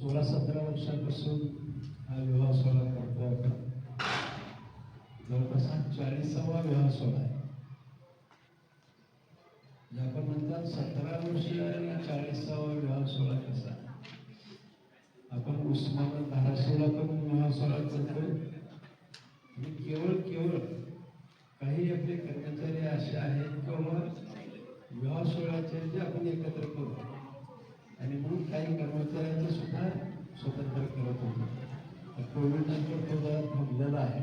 सोळा सतरा वर्षापासून हा विवाह सोहळा करतो आपण. जवळपास हा चाळीसावा विवाह सोहळा आहे. आपण म्हणतात सतरा वर्ष आणि चाळीसावा विवाह सोहळा कसा? आपण उस्मानात धाराशिवला पण विवाह सोहळा करतो आणि केवळ केवळ काही आपले कर्मचारी असे आहेत किंवा विवाह सोहळ्याचे जे आपण एकत्र करू. आणि म्हणून काही कर्मचाऱ्यांचं सुद्धा स्वतंत्र करत होतो. कोविड नंतर तो जरा थांबलेला आहे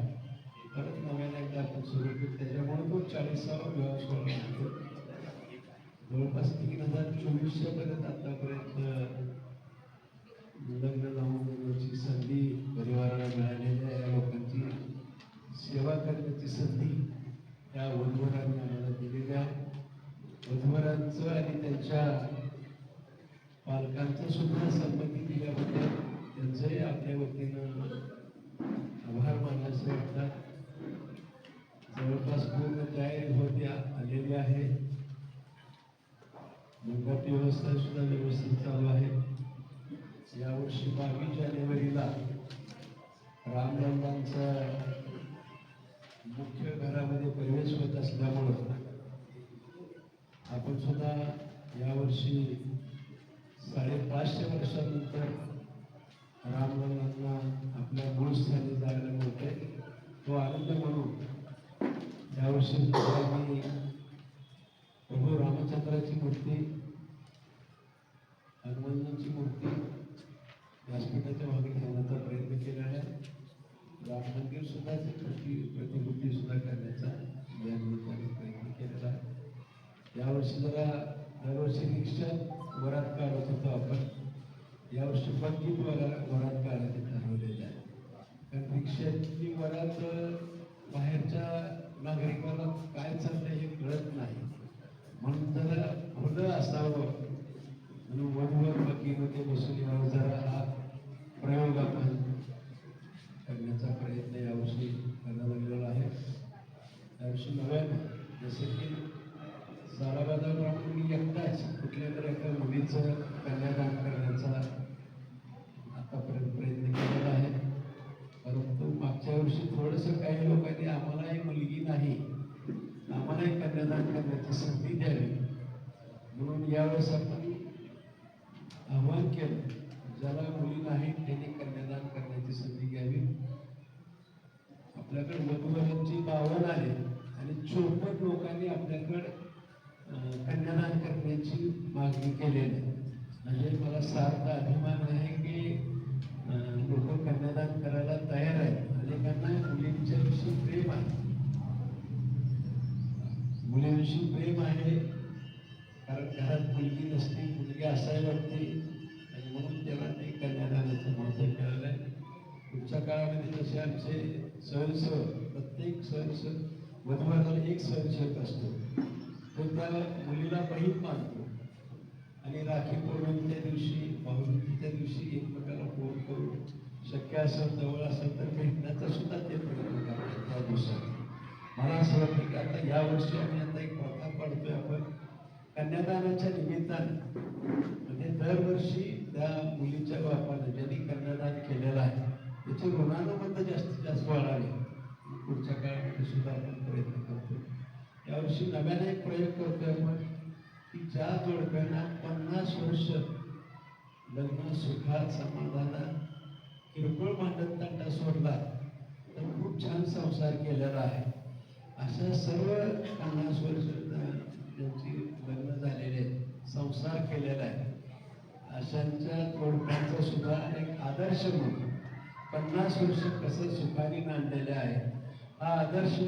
परत नव्याने एकदा आपण सुरू केली त्याच्यामुळे तो चाळीसावा विवाह होतो जवळपास तीन हजार चोवीसशे पर्यंत आतापर्यंत लग्न लावून संधी परिवाराला मिळालेल्या या लोकांची सेवा करण्याची संधी या वधूवरांनी आम्हाला दिलेली आहे. वधूवरांचं आणि त्यांच्या पालकांचं सुद्धा संमती दिल्याबद्दल त्यांचंही आपल्या वतीनं आभार मानायचे वाटतात जवळपास पूर्ण तयारी होती आलेली आहे. मंडप व्यवस्था सुद्धा व्यवस्थित चालू आहे. यावर्षी बावीस जानेवारीला रामनंदांचा मुख्य घरामध्ये प्रवेश होत असल्यामुळं आपण सुद्धा यावर्षी साडेपाचशे वर्षानंतर रामनंदांना आपल्या मूळ स्थानी जायला मिळते तो आनंद म्हणून यावर्षी सुद्धा प्रभू रामचंद्राची मूर्ती हनुमानजींची मूर्ती व्यासपीठाच्या मागे ठेवण्याचा प्रयत्न केला आहे. राम मंदिर सुद्धा प्रतिकृती सुद्धा करण्याचा या निमित्ताने प्रयत्न केलेला आहे. यावर्षी जरा दरवर्षी रिक्षा वरात काढत होतो आपण. यावर्षी पंडित वरा वरात काढायचे ठरवलेले आहे. कारण रिक्षाची वरात बाहेरच्या नागरिकाला काय चाललं हे कळत नाही. म्हणून त्याला खुलं असावं. म्हणून वधूवर बाकीमध्ये बसून यावर जरा हा प्रयोग आपण करण्याचा प्रयत्न यावर्षी करायला लागलेला आहे यावर्षी नव्यानं जसं की साराबादाप्रमाणे मी एकटाच कुठल्या तरी एका मुलीचं कन्यादान करण्याचा आतापर्यंत प्रयत्न केलेला आहे. परंतु मागच्या वर्षी थोडंसं काही लोकांनी आम्हालाही मुलगी नाही आम्हालाही कन्यादान करण्याची संधी द्यावी. म्हणून यावेळेस आपण आव्हान केलं ज्याला मुली नाही त्यांनी कन्यादान करण्याची संधी घ्यावी. आपल्याकडे वधूवरांची बावन आले आणि चोपन्न लोकांनी आपल्याकडे कन्यादान करण्याची मागणी केलेली आहे. म्हणजे मला सार्थ अभिमान आहे की लोक कन्यादान करायला तयार आहेत अनेकांना मुलींच्या विषयी प्रेम आहे मुलीविषयी प्रेम आहे कारण घरात मुलगी नसते मुलगी असायला लागते आणि म्हणून त्याला ते कन्यादानाचं महत्त्व कळालं आहे पुढच्या काळामध्ये जसे आमचे सहनसेवक प्रत्येक सहनसेवक वधवाला एक सहनसेवक असतो तो त्या मुलीला बहीण मानतो आणि राखी पौर्णिमेच्या दिवशी भाऊबीजेच्या दिवशी एकमेकाला फोन करून शक्य असेल जवळ असेल तर भेटण्याचा सुद्धा ते प्रयत्न करतात त्या दिवसात. मला असं वाटतं की आता या वर्षी आम्ही आता एक प्रथा पाडतोय आपण. कन्यादानाच्या निमित्तानं म्हणजे दरवर्षी त्या मुलीच्या बापानं ज्यांनी कन्यादान केलेलं आहे त्याची ऋणानुबंध जास्तीत जास्त वाढावे. पुढच्या काळामध्ये सुद्धा आपण प्रयत्न करतो यावर्षी नव्याने एक प्रयोग करतोय आपण की ज्या जोडप्यांना पन्नास वर्ष लग्न सुखात समाधानात किरकोळ भांडण तंटा सोडला तर खूप छान संसार केलेला आहे. अशा सर्व पन्नास वर्ष ज्यांची लग्न झालेले संसार केलेला आहे अशांच्या जोडप्यांचा सुद्धा एक आदर्श म्हणून पन्नास वर्ष कसं सुखाने नांदलेले आहे हा आदर्श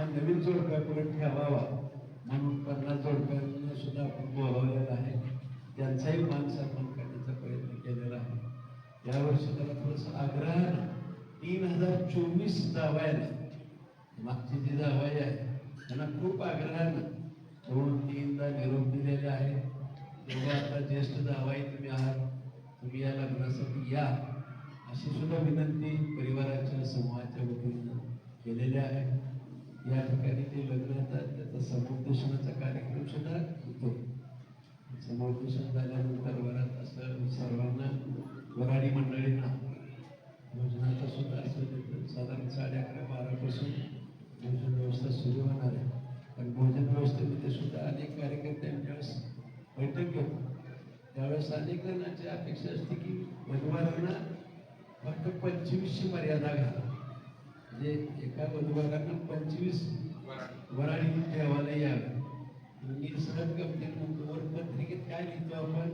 हा नवीन जोडप्या पुढे ठेवावा. म्हणून पन्नास जोडप्यांना सुद्धा आपण बोलावलेला आहे. त्यांचाही मान सन्मान करण्याचा प्रयत्न केलेला आहे. यावर्षी त्याला थोडंसं आग्रहानं तीन हजार चोवीस दावायला मागची जी दावाई आहे त्यांना खूप आग्रहानं दोन तीनदा निरोप दिलेले आहे. तेव्हा आता ज्येष्ठ दावाई तुम्ही आहात. तुम्ही या लग्नासाठी या. अशी सुद्धा विनंती परिवाराच्या समूहाच्या वतीनं केलेली आहे. या ठिकाणी ते लग्न त्याचा समुपदेशनाचा कार्यक्रम सुद्धा होतो. समुपदेशन झाल्यानंतर वरात असं सर्वांना वराडी मंडळींना भोजनाचा सुद्धा असं साधारण साडे अकरा बारापासून भोजन व्यवस्था सुरू होणार आहे. पण भोजन व्यवस्थेमध्ये सुद्धा अनेक कार्यकर्त्यांच्या वेळेस बैठक घेतो. त्यावेळेस अनेक जणांची अपेक्षा असते की वधूवरांना फक्त पंचवीसची मर्यादा घाला. म्हणजे एका वधूवरांना पंचवीस वराडी देवाला यावे मी सहज गमतीत म्हणतो वर पत्रिकेत काय लिहितो आपण?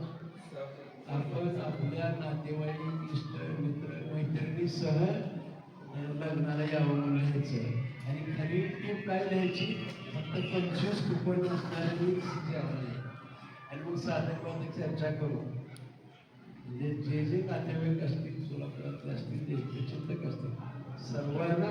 आपण आपल्या नातेवाईक इष्ट मित्र मैत्रिणीसह सह लग्नाला यावं म्हणून लिहायचं आणि खाली टीप काय लिहायची? फक्त पंचवीस कुपन असणारी आणि मग साधक चर्चा करू. म्हणजे जे जे नातेवाईक असतील सोलापुरातले असतील ते चिंतक असतील सर्वांना